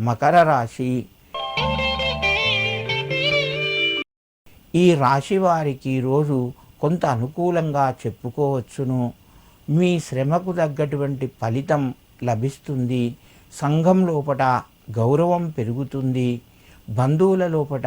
మకర రాశి. ఈ రాశి వారికి ఈరోజు కొంత అనుకూలంగా చెప్పుకోవచ్చును. మీ శ్రమకు తగ్గటువంటి ఫలితం లభిస్తుంది. సంఘం లోపట గౌరవం పెరుగుతుంది. బంధువుల లోపట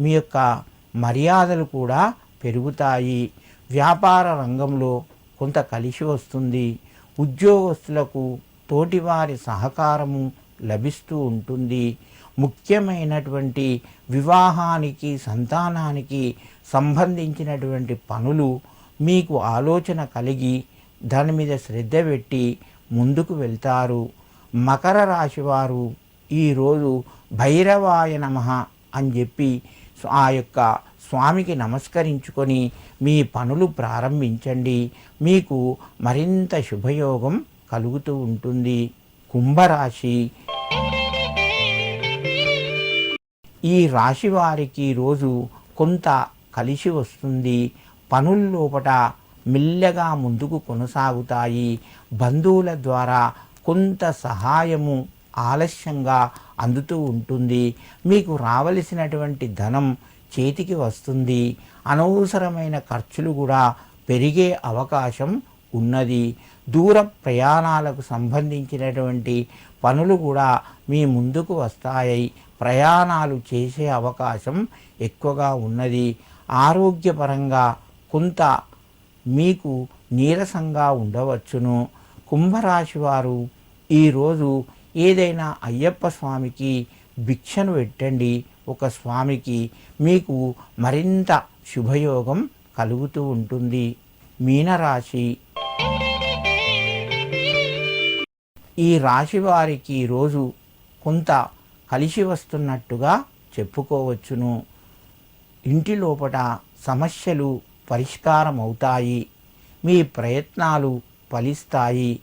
మీ యొక్క మర్యాదలు కూడా పెరుగుతాయి. వ్యాపార రంగంలో కొంత కలిసి వస్తుంది. ఉద్యోగస్తులకు తోటివారి సహకారము లభిస్తూ ఉంటుంది. ముఖ్యమైనటువంటి వివాహానికి సంతానానికి సంబంధించినటువంటి పనులు మీకు ఆలోచన కలిగి దాని మీద శ్రద్ధ పెట్టి ముందుకు వెళ్తారు. మకర రాశి వారు ఈరోజు భైరవాయ నమ అని చెప్పి ఆ యొక్క స్వామికి నమస్కరించుకొని మీ పనులు ప్రారంభించండి. మీకు మరింత శుభయోగం కలుగుతూ ఉంటుంది. కుంభరాశి ఈ రాశి వారికి రోజు కొంత కలిసి వస్తుంది. పనుల లోపట మెల్లగా ముందుకు కొనసాగుతాయి. బంధువుల ద్వారా కొంత సహాయము ఆలస్యంగా అందుతూ ఉంటుంది. మీకు రావలసినటువంటి ధనం చేతికి వస్తుంది. అనవసరమైన ఖర్చులు కూడా పెరిగే అవకాశం ఉన్నది. దూర ప్రయాణాలకు సంబంధించినటువంటి పనులు కూడా మీ ముందుకు వస్తాయి. ప్రయాణాలు చేసే అవకాశం ఎక్కువగా ఉన్నది. ఆరోగ్యపరంగా కొంత మీకు నీరసంగా ఉండవచ్చును. కుంభరాశి వారు ఈరోజు ఏదైనా అయ్యప్ప స్వామికి భిక్షను పెట్టండి. ఒక స్వామికి మీకు మరింత శుభయోగం కలుగుతూ ఉంటుంది. మీనరాశి ఈ రాశి వారికి ఈరోజు కొంత కలిసి వస్తున్నట్టుగా చెప్పుకోవచ్చును. ఇంటి లోపల సమస్యలు పరిష్కారం అవుతాయి మీ ప్రయత్నాలు ఫలిస్తాయి.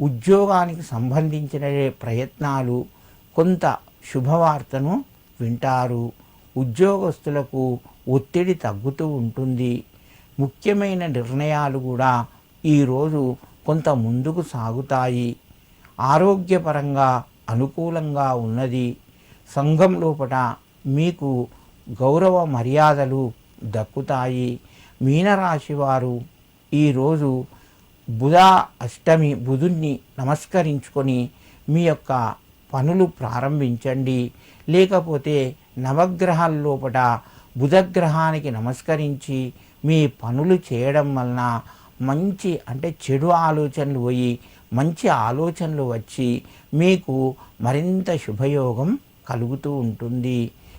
ఉద్యోగానికి సంబంధించిన ప్రయత్నాలు కొంత శుభవార్తను వింటారు. ఉద్యోగస్తులకు ఒత్తిడి తగ్గుతూ ఉంటుంది. ముఖ్యమైన నిర్ణయాలు కూడా ఈరోజు కొంత ముందుకు సాగుతాయి. ఆరోగ్యపరంగా అనుకూలంగా ఉన్నది. సంఘం లోపల మీకు గౌరవ మర్యాదలు దక్కుతాయి. మీనరాశి వారు ఈరోజు బుధ అష్టమి బుధుణ్ణి నమస్కరించుకొని మీ యొక్క పనులు ప్రారంభించండి. లేకపోతే నవగ్రహాల లోపల బుధగ్రహానికి నమస్కరించి మీ పనులు చేయడం వలన మంచి అంటే చెడు ఆలోచనలు పోయి మంచి ఆలోచనలు వచ్చి మీకు మరింత శుభయోగం కలుగుతూ ఉంటుంది.